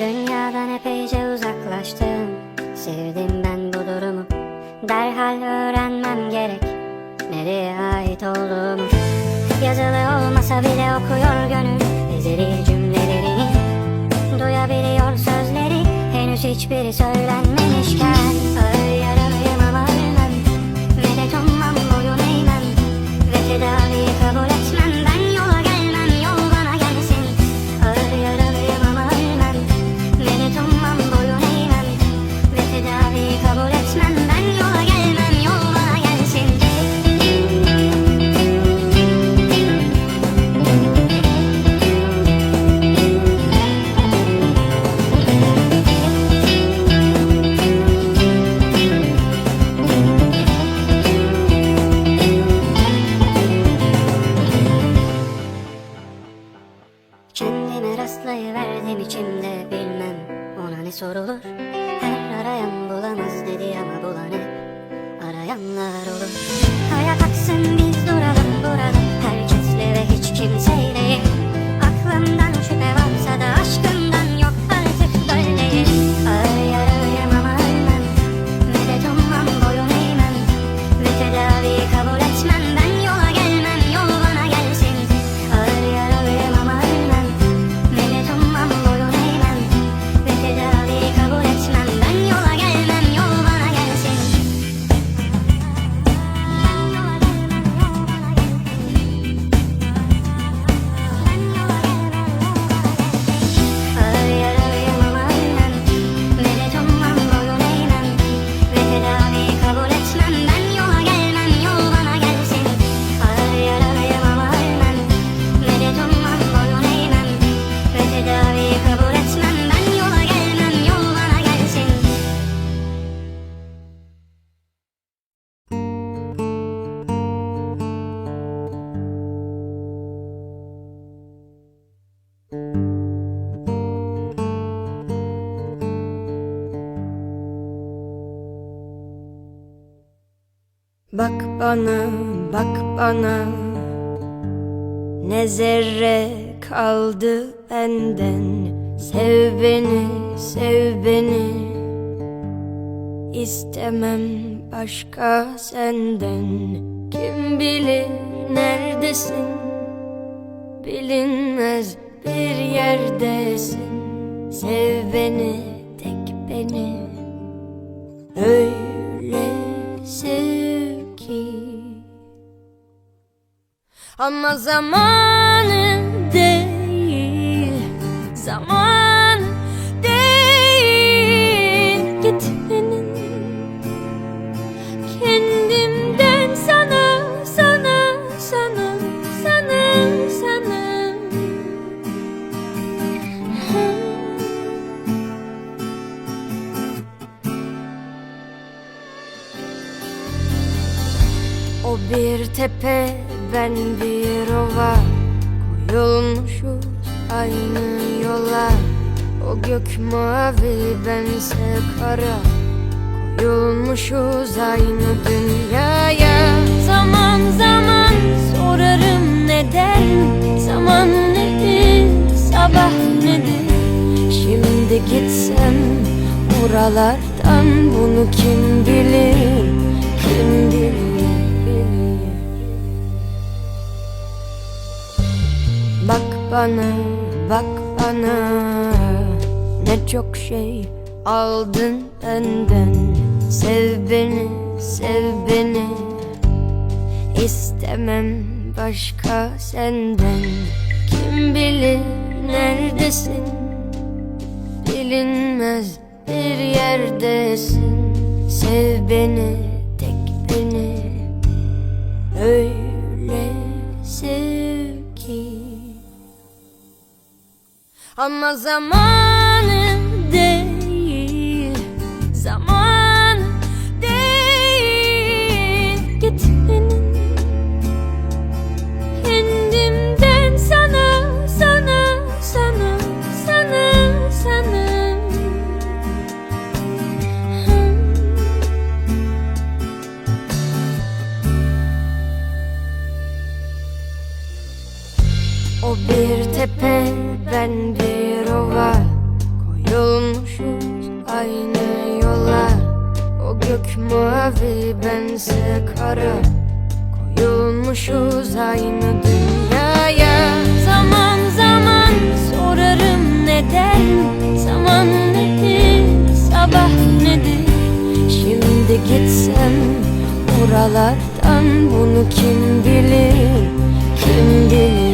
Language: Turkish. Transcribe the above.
Dünyadan epeyce uzaklaştım. Sevdim ben bu durumu. Derhal öğrenmem gerek Nereye ait olduğumu. Yazılı olmasa bile okuyor gönül Ezeli cümlelerini. Duyabiliyor sözleri Henüz hiçbiri söylenmemişken ne sorulur Her arayan bulamaz dedi ama bulan hep arayanlar olur. Hayat aksın biz duralım burada Bak bana, bak bana. Ne zerre kaldı benden. Sev beni, sev beni. İstemem başka senden. Kim bilir neredesin? Bilinmez bir yerdesin. Sev beni, Ama zamanı değil Zaman değil. Gitmenin Kendimden sana Sana, sana, sana, sana. O bir tepe, ben bir ova Koyulmuşuz aynı yola. O gök mavi, bense kara. Koyulmuşuz aynı dünyaya. Zaman zaman sorarım neden? Zaman nedir, sabah nedir? Şimdi gitsem oralardan Bunu kim bilir, kim bilir, bana, bak bana. Ne çok şey aldın benden. Sev beni, sev beni. İstemem başka senden. Kim bilir neredesin? Bilinmez bir yerdesin. Sev beni, Ama zamanı Gök mavi bense kara Koyulmuşuz aynı dünyaya. Zaman zaman sorarım neden Zaman nedir, sabah nedir? Şimdi gitsem oralardan bunu kim bilir, kim bilir